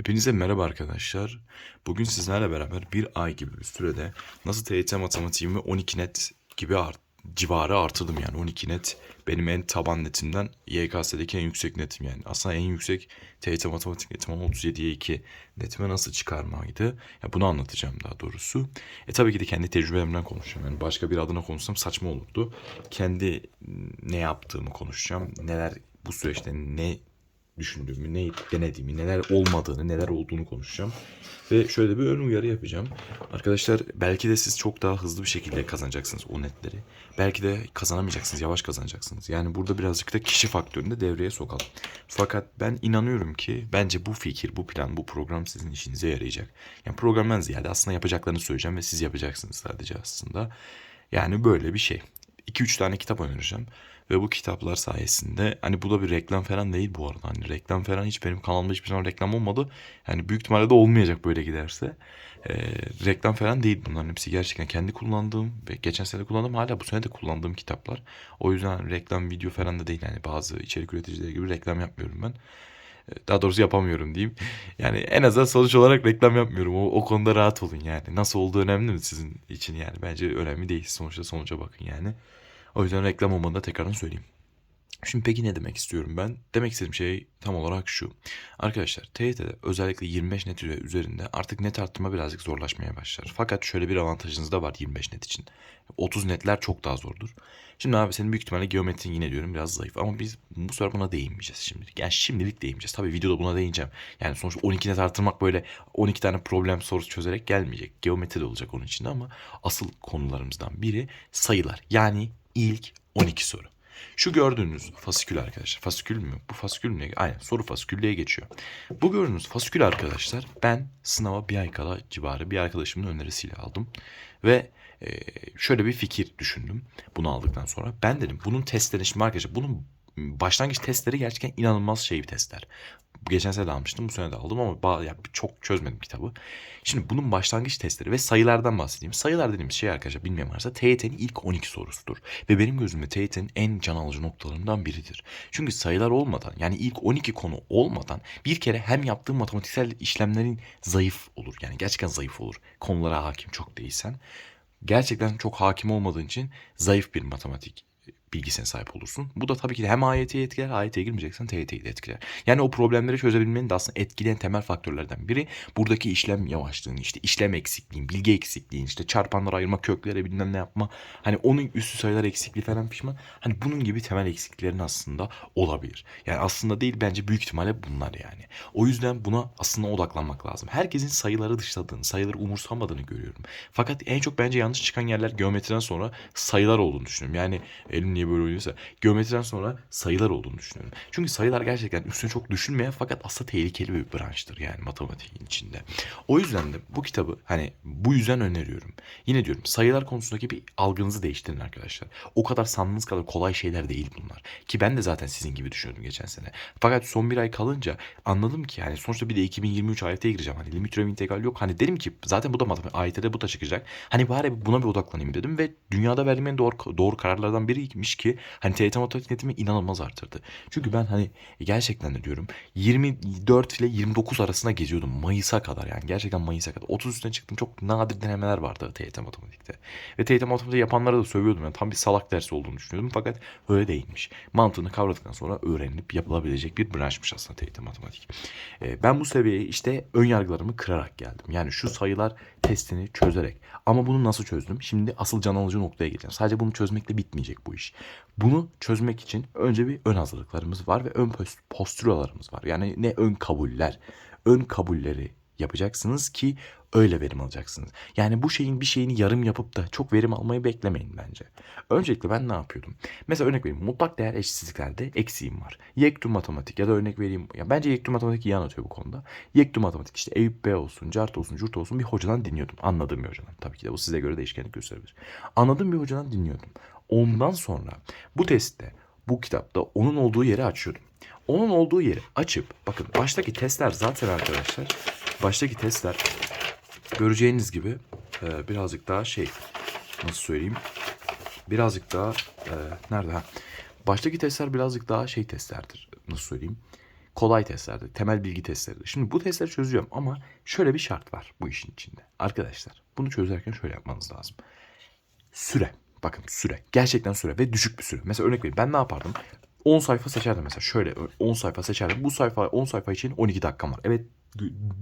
Hepinize merhaba arkadaşlar. Bugün sizlerle beraber bir ay gibi bir sürede nasıl TYT matematiğimi 12 net gibi art, civarı artırdım yani 12 net benim en taban netimden YKS'deki en yüksek netim yani. Aslında en yüksek TYT matematik netim ama 37'ye 2 netime nasıl çıkarmaydı? Ya bunu anlatacağım daha doğrusu. E tabii ki de kendi tecrübemden konuşacağım. Yani başka bir adına konuşsam saçma olurdu. Kendi ne yaptığımı konuşacağım. Neler bu süreçte ne düşündüğümü, ne denediğimi, neler olmadığını, neler olduğunu konuşacağım. Ve şöyle bir ön uyarı yapacağım. Arkadaşlar belki de siz çok daha hızlı bir şekilde kazanacaksınız o netleri. Belki de kazanamayacaksınız, yavaş kazanacaksınız. Yani burada birazcık da kişi faktörünü de devreye sokalım. Fakat ben inanıyorum ki bence bu fikir, bu plan, bu program sizin işinize yarayacak. Yani programdan ziyade aslında yapacaklarını söyleyeceğim ve siz yapacaksınız sadece aslında. Yani böyle bir şey. 2-3 tane kitap önereceğim. Ve bu kitaplar sayesinde hani bu da bir reklam falan değil bu arada. Hani reklam falan hiç benim kanalımda hiçbir zaman reklam olmadı. Yani büyük ihtimalle de olmayacak böyle giderse. Ee, reklam falan değil bunların hepsi gerçekten kendi kullandığım ve geçen sene kullandığım hala bu sene de kullandığım kitaplar. O yüzden reklam video falan da değil yani bazı içerik üreticileri gibi reklam yapmıyorum ben. Ee, Daha doğrusu yapamıyorum diyeyim. Yani en azından sonuç olarak reklam yapmıyorum. O, o konuda rahat olun yani. Nasıl olduğu önemli mi sizin için yani? Bence önemli değil. Sonuçta sonuca bakın yani. O yüzden reklam olmadan da tekrardan söyleyeyim. Şimdi peki ne demek istiyorum ben? Demek istediğim şey tam olarak şu. Arkadaşlar TYT'de özellikle 25 net üze- üzerinde artık net arttırma birazcık zorlaşmaya başlar. Fakat şöyle bir avantajınız da var 25 net için. 30 netler çok daha zordur. Şimdi abi senin büyük ihtimalle geometrin yine diyorum biraz zayıf. Ama biz bu sefer buna değinmeyeceğiz şimdilik. Yani şimdilik değinmeyeceğiz. Tabii videoda buna değineceğim. Yani sonuçta 12 net artırmak böyle 12 tane problem sorusu çözerek gelmeyecek. Geometri de olacak onun içinde ama asıl konularımızdan biri sayılar. Yani ilk 12 soru. Şu gördüğünüz fasikül arkadaşlar. Fasikül mü? Bu fasikül mü? Aynen soru fasiküllüğe geçiyor. Bu gördüğünüz fasikül arkadaşlar ben sınava bir ay kala civarı bir arkadaşımın önerisiyle aldım. Ve şöyle bir fikir düşündüm bunu aldıktan sonra. Ben dedim bunun testlerini şimdi arkadaşlar bunun başlangıç testleri gerçekten inanılmaz şey bir testler. Geçen sene de almıştım bu sene de aldım ama ba- ya çok çözmedim kitabı. Şimdi bunun başlangıç testleri ve sayılardan bahsedeyim. Sayılar dediğimiz şey arkadaşlar bilmeyen varsa TYT'nin ilk 12 sorusudur. Ve benim gözümde TYT'nin en can alıcı noktalarından biridir. Çünkü sayılar olmadan yani ilk 12 konu olmadan bir kere hem yaptığın matematiksel işlemlerin zayıf olur. Yani gerçekten zayıf olur. Konulara hakim çok değilsen. Gerçekten çok hakim olmadığın için zayıf bir matematik bilgisine sahip olursun. Bu da tabii ki de hem AYT'yi etkiler, AYT'ye girmeyeceksen TYT'yi de etkiler. Yani o problemleri çözebilmenin de aslında etkileyen temel faktörlerden biri buradaki işlem yavaşlığın, işte işlem eksikliğin, bilgi eksikliğin, işte çarpanlara ayırma, köklere bilmem ne yapma. Hani onun üstü sayılar eksikliği falan pişman. Hani bunun gibi temel eksikliklerin aslında olabilir. Yani aslında değil bence büyük ihtimalle bunlar yani. O yüzden buna aslında odaklanmak lazım. Herkesin sayıları dışladığını, sayıları umursamadığını görüyorum. Fakat en çok bence yanlış çıkan yerler geometriden sonra sayılar olduğunu düşünüyorum. Yani elim niye böyle oynuyorsa geometriden sonra sayılar olduğunu düşünüyorum. Çünkü sayılar gerçekten üstüne çok düşünmeyen fakat aslında tehlikeli bir branştır yani matematiğin içinde. O yüzden de bu kitabı hani bu yüzden öneriyorum. Yine diyorum sayılar konusundaki bir algınızı değiştirin arkadaşlar. O kadar sandığınız kadar kolay şeyler değil bunlar. Ki ben de zaten sizin gibi düşünüyordum geçen sene. Fakat son bir ay kalınca anladım ki yani sonuçta bir de 2023 AYT'ye gireceğim. Hani limit türev integral yok. Hani dedim ki zaten bu da matematik. AYT'de bu da çıkacak. Hani bari buna bir odaklanayım dedim ve dünyada verdiğim en doğru, doğru kararlardan biriymiş ki hani matematik netimi inanılmaz arttırdı. Çünkü ben hani gerçekten de diyorum 24 ile 29 arasında geziyordum Mayıs'a kadar yani gerçekten Mayıs'a kadar. 30 üstüne çıktım çok nadir denemeler vardı TYT matematikte. Ve TYT matematikte yapanlara da sövüyordum yani tam bir salak dersi olduğunu düşünüyordum fakat öyle değilmiş. Mantığını kavradıktan sonra öğrenilip yapılabilecek bir branşmış aslında TYT matematik. Ee, ben bu seviyeye işte ön yargılarımı kırarak geldim. Yani şu sayılar testini çözerek. Ama bunu nasıl çözdüm? Şimdi asıl can alıcı noktaya geleceğim. Sadece bunu çözmekle bitmeyecek bu iş. Bunu çözmek için önce bir ön hazırlıklarımız var ve ön post- postüralarımız var. Yani ne ön kabuller, ön kabulleri yapacaksınız ki öyle verim alacaksınız. Yani bu şeyin bir şeyini yarım yapıp da çok verim almayı beklemeyin bence. Öncelikle ben ne yapıyordum? Mesela örnek vereyim. Mutlak değer eşitsizliklerde eksiğim var. Yektu matematik ya da örnek vereyim. Ya bence Yektu matematik iyi anlatıyor bu konuda. Yektu matematik işte Eyüp Bey olsun, Cart olsun, Curt olsun bir hocadan dinliyordum. Anladığım bir hocadan. Tabii ki de bu size göre değişkenlik gösterebilir. Anladığım bir hocadan dinliyordum. Ondan sonra bu testte, bu kitapta onun olduğu yeri açıyordum. Onun olduğu yeri açıp bakın baştaki testler zaten arkadaşlar baştaki testler göreceğiniz gibi e, birazcık daha şey nasıl söyleyeyim birazcık daha e, nerede ha baştaki testler birazcık daha şey testlerdir nasıl söyleyeyim kolay testlerde, temel bilgi testleri. Şimdi bu testleri çözüyorum ama şöyle bir şart var bu işin içinde. Arkadaşlar bunu çözerken şöyle yapmanız lazım. Süre. Bakın süre. Gerçekten süre ve düşük bir süre. Mesela örnek vereyim. Ben ne yapardım? 10 sayfa seçerdim mesela. Şöyle 10 sayfa seçerdim. Bu sayfa 10 sayfa için 12 dakikam var. Evet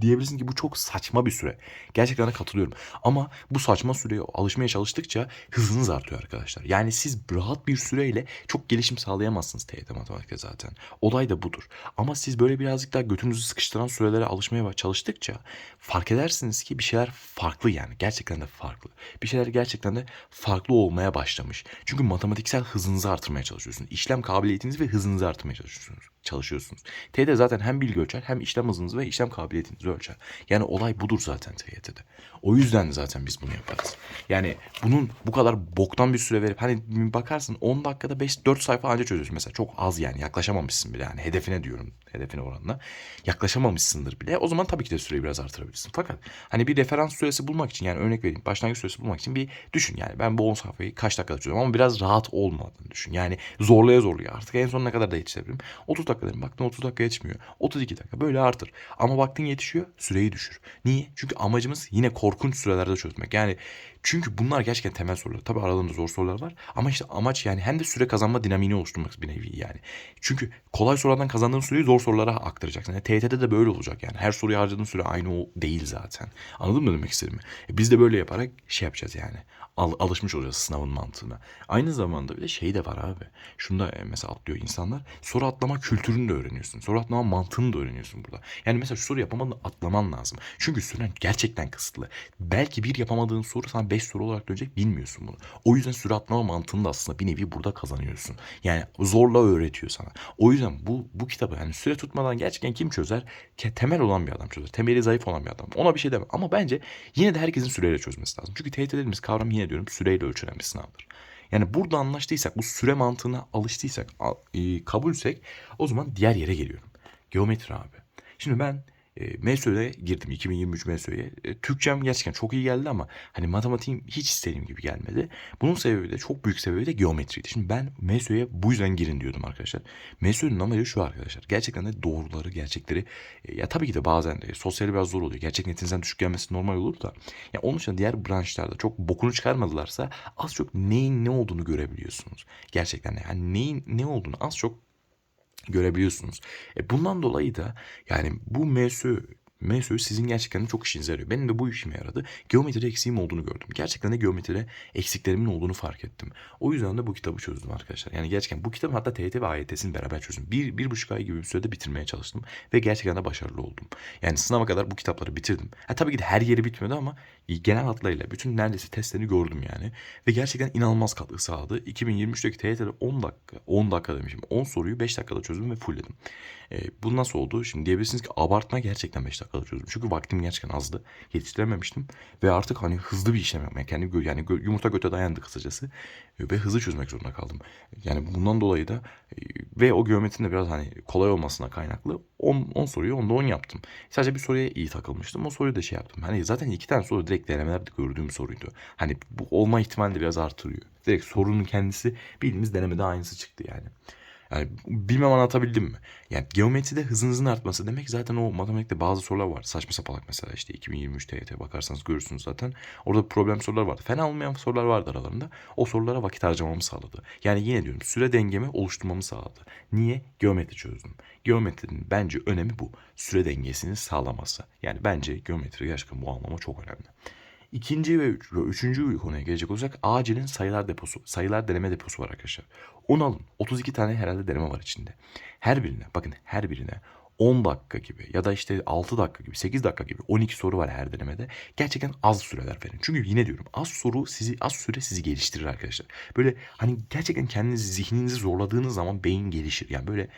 diyebilirsin ki bu çok saçma bir süre. Gerçekten de katılıyorum. Ama bu saçma süreye alışmaya çalıştıkça hızınız artıyor arkadaşlar. Yani siz rahat bir süreyle çok gelişim sağlayamazsınız TYT matematikte zaten. Olay da budur. Ama siz böyle birazcık daha götünüzü sıkıştıran sürelere alışmaya çalıştıkça fark edersiniz ki bir şeyler farklı yani. Gerçekten de farklı. Bir şeyler gerçekten de farklı olmaya başlamış. Çünkü matematiksel hızınızı artırmaya çalışıyorsunuz. İşlem kabiliyetinizi ve hızınızı artırmaya çalışıyorsunuz. çalışıyorsunuz. TYT zaten hem bilgi ölçer hem işlem hızınızı ve işlem kabiliyetinizi ölçer. Yani olay budur zaten TYT'de. O yüzden zaten biz bunu yaparız. Yani bunun bu kadar boktan bir süre verip hani bakarsın 10 dakikada 5 4 sayfa anca çözüyorsun mesela. Çok az yani yaklaşamamışsın bile yani hedefine diyorum. Hedefine oranla. Yaklaşamamışsındır bile. O zaman tabii ki de süreyi biraz artırabilirsin. Fakat hani bir referans süresi bulmak için yani örnek vereyim. Başlangıç süresi bulmak için bir düşün yani. Ben bu 10 sayfayı kaç dakikada çözüyorum ama biraz rahat olmadığını düşün. Yani zorlaya zorlaya artık en son ne kadar da yetişebilirim. 30 dakika dedim. Baktın 30 dakika yetişmiyor. 32 dakika böyle artır. Ama baktın yetişiyor süreyi düşür. Niye? Çünkü amacımız yine korkunç sürelerde çözmek. Yani çünkü bunlar gerçekten temel sorular. Tabii aralarında zor sorular var. Ama işte amaç yani hem de süre kazanma dinamiğini oluşturmak bir nevi yani. Çünkü kolay sorulardan kazandığın süreyi zor sorulara aktaracaksın. Yani TYT'de de böyle olacak yani. Her soruya harcadığın süre aynı o değil zaten. Anladın mı demek istediğimi? E biz de böyle yaparak şey yapacağız yani. Al, alışmış olacağız sınavın mantığına. Aynı zamanda bir de şey de var abi. Şunda e, mesela atlıyor insanlar. Soru atlama kültürünü de öğreniyorsun. Soru atlama mantığını da öğreniyorsun burada. Yani mesela şu soru yapamadın atlaman lazım. Çünkü süren gerçekten kısıtlı. Belki bir yapamadığın soru sana 5 soru olarak dönecek bilmiyorsun bunu. O yüzden süre atlama mantığını da aslında bir nevi burada kazanıyorsun. Yani zorla öğretiyor sana. O yüzden bu bu kitabı yani süre tutmadan gerçekten kim çözer? Temel olan bir adam çözer. Temeli zayıf olan bir adam. Ona bir şey demem. Ama bence yine de herkesin süreyle çözmesi lazım. Çünkü TYT dediğimiz kavram yine diyorum süreyle ölçülen bir sınavdır. Yani burada anlaştıysak, bu süre mantığına alıştıysak, e, kabulsek o zaman diğer yere geliyorum. Geometri abi. Şimdi ben e, MESÖ'ye girdim 2023 MESÖ'ye. E, Türkçem gerçekten çok iyi geldi ama hani matematiğim hiç istediğim gibi gelmedi. Bunun sebebi de çok büyük sebebi de geometriydi. Şimdi ben MESÖ'ye bu yüzden girin diyordum arkadaşlar. MESÖ'nün amacı şu arkadaşlar. Gerçekten de doğruları, gerçekleri e, ya tabii ki de bazen de sosyali biraz zor oluyor. Gerçek netinizden düşük gelmesi normal olur da. Ya onun dışında diğer branşlarda çok bokunu çıkarmadılarsa az çok neyin ne olduğunu görebiliyorsunuz. Gerçekten de yani neyin ne olduğunu az çok görebiliyorsunuz. E bundan dolayı da yani bu MSÖ MSÖ sizin gerçekten çok işinize yarıyor. Benim de bu işime yaradı. Geometride eksiğim olduğunu gördüm. Gerçekten de geometride eksiklerimin olduğunu fark ettim. O yüzden de bu kitabı çözdüm arkadaşlar. Yani gerçekten bu kitabı hatta TYT ve AYT'sini beraber çözdüm. Bir, bir buçuk ay gibi bir sürede bitirmeye çalıştım. Ve gerçekten de başarılı oldum. Yani sınava kadar bu kitapları bitirdim. Ha, tabii ki de her yeri bitmedi ama genel hatlarıyla bütün neredeyse testlerini gördüm yani. Ve gerçekten inanılmaz katkı sağladı. 2023'teki TYT'de 10 dakika, 10 dakika demişim. 10 soruyu 5 dakikada çözdüm ve fullledim. E, bu nasıl oldu? Şimdi diyebilirsiniz ki abartma gerçekten 5 dakikada çözdüm. Çünkü vaktim gerçekten azdı. Yetiştirememiştim. Ve artık hani hızlı bir işlem yapmaya kendi gö- yani gö- yumurta göte dayandı kısacası. E, ve hızlı çözmek zorunda kaldım. Yani bundan dolayı da e, ve o geometrinin de biraz hani kolay olmasına kaynaklı 10, 10 soruyu 10'da 10 yaptım. Sadece bir soruya iyi takılmıştım. O soruyu da şey yaptım. Hani zaten iki tane soru direkt denemelerde gördüğüm soruydu. Hani bu olma ihtimali de biraz artırıyor. Direkt sorunun kendisi bildiğimiz denemede aynısı çıktı yani. Yani bilmem anlatabildim mi? Yani geometride hızınızın artması demek zaten o matematikte bazı sorular var. Saçma sapalak mesela işte 2023 TYT bakarsanız görürsünüz zaten. Orada problem sorular vardı. Fena olmayan sorular vardı aralarında. O sorulara vakit harcamamı sağladı. Yani yine diyorum süre dengemi oluşturmamı sağladı. Niye? Geometri çözdüm. Geometrinin bence önemi bu. Süre dengesini sağlaması. Yani bence geometri gerçekten bu anlamda çok önemli. İkinci ve üç, üçüncü konuya gelecek olursak acilin sayılar deposu, sayılar deneme deposu var arkadaşlar. Onu alın. 32 tane herhalde deneme var içinde. Her birine bakın her birine 10 dakika gibi ya da işte 6 dakika gibi 8 dakika gibi 12 soru var her denemede. Gerçekten az süreler verin. Çünkü yine diyorum az soru sizi az süre sizi geliştirir arkadaşlar. Böyle hani gerçekten kendinizi zihninizi zorladığınız zaman beyin gelişir. Yani böyle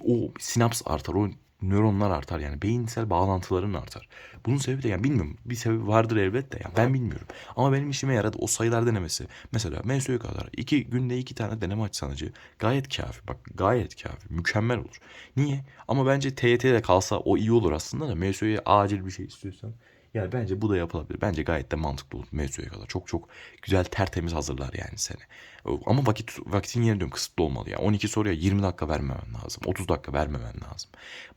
o sinaps artar o nöronlar artar yani beyinsel bağlantıların artar. Bunun sebebi de yani bilmiyorum bir sebebi vardır elbette ya ben bilmiyorum. Ama benim işime yaradı o sayılar denemesi. Mesela MSÖ'ye kadar iki günde iki tane deneme açsan acı gayet kafi bak gayet kafi mükemmel olur. Niye? Ama bence TYT'de kalsa o iyi olur aslında da MSÖ'ye acil bir şey istiyorsan Yani bence bu da yapılabilir. Bence gayet de mantıklı olur mevzuya kadar. Çok çok güzel tertemiz hazırlar yani seni. Ama vakit vakitin yine diyorum kısıtlı olmalı ya. 12 soruya 20 dakika vermemen lazım. 30 dakika vermemen lazım.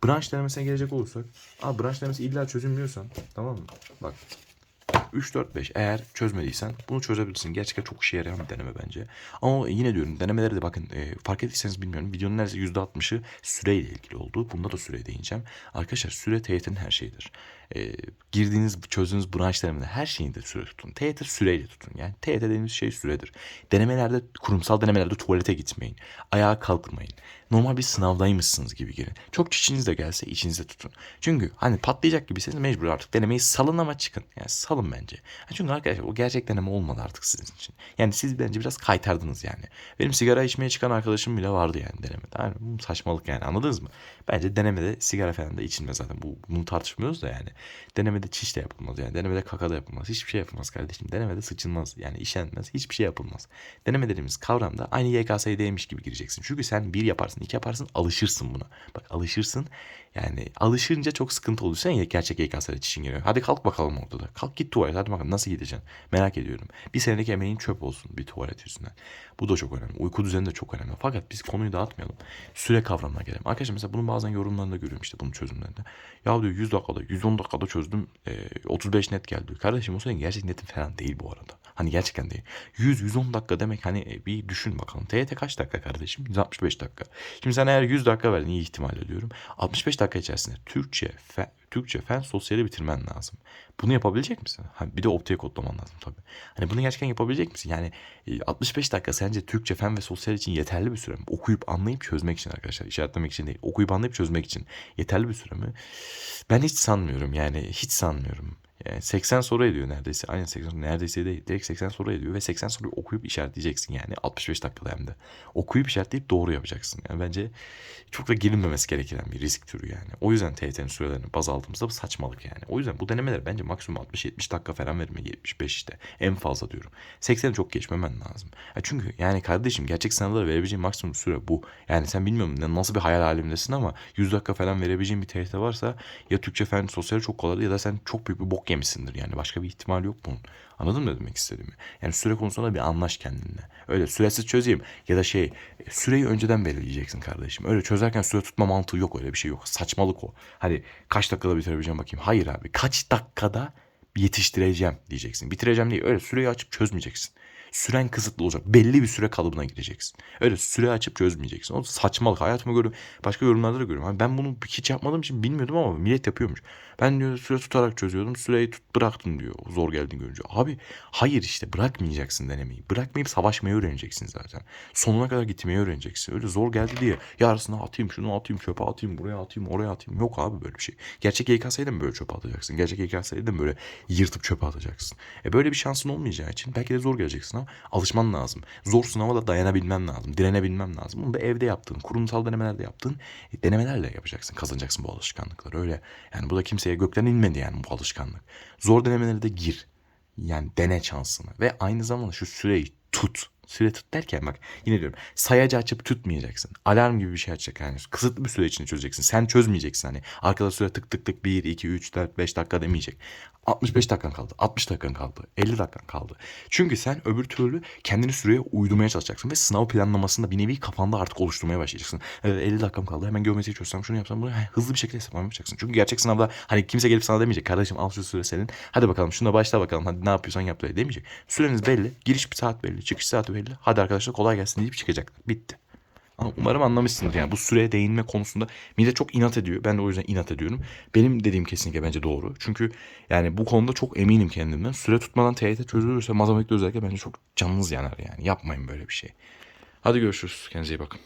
Branş denemesine gelecek olursak. Abi branş denemesi illa çözümlüyorsan tamam mı? Bak 3, 4, 5 eğer çözmediysen bunu çözebilirsin. Gerçekten çok işe yarayan bir deneme bence. Ama yine diyorum denemeleri de bakın e, fark ettiyseniz bilmiyorum. Videonun neredeyse %60'ı süreyle ilgili oldu. Bunda da süreye değineceğim. Arkadaşlar süre TYT'nin her şeyidir. E, girdiğiniz, çözdüğünüz branş denemede her şeyinde süre tutun. TYT süreyle tutun. Yani TYT dediğimiz şey süredir. Denemelerde, kurumsal denemelerde tuvalete gitmeyin. Ayağa kalkmayın. Normal bir sınavdaymışsınız gibi girin. Çok çişiniz de gelse içinizde tutun. Çünkü hani patlayacak gibiyseniz mecbur artık denemeyi salın ama çıkın. Yani salın bence. Çünkü arkadaşlar o gerçek deneme olmadı artık sizin için. Yani siz bence biraz kaytardınız yani. Benim sigara içmeye çıkan arkadaşım bile vardı yani denemede. Yani bu saçmalık yani anladınız mı? Bence denemede sigara falan da içilmez zaten. Bu, bunu tartışmıyoruz da yani. Denemede çiş de yapılmaz yani. Denemede kaka da yapılmaz. Hiçbir şey yapılmaz kardeşim. Denemede sıçılmaz. Yani işenmez. Hiçbir şey yapılmaz. Deneme dediğimiz kavramda aynı YKS'deymiş gibi gireceksin. Çünkü sen bir yaparsın, iki yaparsın, alışırsın buna. Bak alışırsın. Yani alışınca çok sıkıntı olur. Sen gerçek YKS'de çişin geliyor. Hadi kalk bakalım orada da. Kalk git tuvalet. Hadi bakalım nasıl gideceksin? Merak ediyorum. Bir senelik emeğin çöp olsun bir tuvalet yüzünden. Bu da çok önemli. Uyku düzeni de çok önemli. Fakat biz konuyu dağıtmayalım. Süre kavramına gelelim. Arkadaşlar mesela bunun bazen yorumlarında görüyorum işte bunun çözümlerinde. Ya diyor 100 dakikada, 110 dakikada çözdüm. e, 35 net geldi. Kardeşim o senin gerçek netin falan değil bu arada. Hani gerçekten değil. 100-110 dakika demek hani e, bir düşün bakalım. TYT kaç dakika kardeşim? 165 dakika. Şimdi sen eğer 100 dakika verdin iyi ihtimal ediyorum. 65 dakika içerisinde Türkçe, fen, Türkçe, fen, sosyali bitirmen lazım. Bunu yapabilecek misin? Ha, bir de optiye kodlaman lazım tabii. Hani bunu gerçekten yapabilecek misin? Yani e, 65 dakika sence Türkçe, fen ve sosyal için yeterli bir süre mi? Okuyup anlayıp çözmek için arkadaşlar. işaretlemek için değil. Okuyup anlayıp çözmek için yeterli bir süre mi? Ben hiç sanmıyorum yani hiç sanmıyorum. Yani 80 soru ediyor neredeyse. Aynen 80 soru neredeyse değil. Direkt 80 soru ediyor ve 80 soruyu okuyup işaretleyeceksin yani 65 dakikada hem de. Okuyup işaretleyip doğru yapacaksın. Yani bence çok da girilmemesi gereken bir risk türü yani. O yüzden TYT'nin sürelerini baz aldığımızda bu saçmalık yani. O yüzden bu denemeler bence maksimum 60-70 dakika falan verme 75 işte. En fazla diyorum. 80'i çok geçmemen lazım. Ya çünkü yani kardeşim gerçek sınavlara verebileceğin maksimum süre bu. Yani sen bilmiyorum nasıl bir hayal alemdesin ama 100 dakika falan verebileceğin bir TYT varsa ya Türkçe fen sosyal çok kolay ya da sen çok büyük bir bok yemişsindir yani. Başka bir ihtimal yok bunun. Anladın mı demek istediğimi? Yani süre konusunda bir anlaş kendinle. Öyle süresiz çözeyim ya da şey süreyi önceden belirleyeceksin kardeşim. Öyle çözerken süre tutma mantığı yok öyle bir şey yok. Saçmalık o. Hani kaç dakikada bitirebileceğim bakayım. Hayır abi kaç dakikada yetiştireceğim diyeceksin. Bitireceğim değil. Öyle süreyi açıp çözmeyeceksin. Süren kısıtlı olacak. Belli bir süre kalıbına gireceksin. Öyle süre açıp çözmeyeceksin. O saçmalık. Hayatımı görüyorum. Başka yorumlarda da görüyorum. Ben bunu hiç yapmadığım için bilmiyordum ama millet yapıyormuş. Ben diyor süre tutarak çözüyordum. Süreyi tut bıraktım diyor. Zor geldiğini görünce. Abi hayır işte bırakmayacaksın denemeyi. Bırakmayıp savaşmayı öğreneceksin zaten. Sonuna kadar gitmeyi öğreneceksin. Öyle zor geldi diye yarısına atayım şunu atayım çöpe atayım buraya atayım oraya atayım. Yok abi böyle bir şey. Gerçek YKS'yi de mi böyle çöpe atacaksın? Gerçek YKS'yi de mi böyle yırtıp çöpe atacaksın? E böyle bir şansın olmayacağı için belki de zor gelecek sınav. Alışman lazım. Zor sınava da dayanabilmen lazım. Direnebilmem lazım. Bunu da evde yaptığın, kurumsal denemelerde yaptığın e, denemelerle yapacaksın. Kazanacaksın bu alışkanlıkları. Öyle. Yani bu da kimseye gökten inmedi yani bu alışkanlık. Zor denemelere de gir. Yani dene şansını. Ve aynı zamanda şu süreyi tut. Süre tut derken bak yine diyorum sayacı açıp tutmayacaksın. Alarm gibi bir şey açacak yani. Kısıtlı bir süre içinde çözeceksin. Sen çözmeyeceksin hani. Arkada süre tık tık tık 1, 2, 3, 4, 5 dakika demeyecek. 65 dakikan kaldı. 60 dakikan kaldı. 50 dakikan kaldı. Çünkü sen öbür türlü kendini süreye uydurmaya çalışacaksın ve sınav planlamasında bir nevi kafanda artık oluşturmaya başlayacaksın. Evet 50 dakikam kaldı. Hemen geometri çözsem şunu yapsam bunu hızlı bir şekilde hesaplama yapacaksın. Çünkü gerçek sınavda hani kimse gelip sana demeyecek. Kardeşim al şu süre senin. Hadi bakalım şuna başla bakalım. Hadi ne yapıyorsan yap demeyecek. Süreniz belli. Giriş bir saat belli. Çıkış saati belli. Hadi arkadaşlar kolay gelsin deyip çıkacaklar. Bitti. Ama umarım anlamışsındır yani bu süreye değinme konusunda millet çok inat ediyor. Ben de o yüzden inat ediyorum. Benim dediğim kesinlikle bence doğru. Çünkü yani bu konuda çok eminim kendimden. Süre tutmadan TYT çözülürse matematikte özellikle bence çok canınız yanar yani. Yapmayın böyle bir şey. Hadi görüşürüz. Kendinize iyi bakın.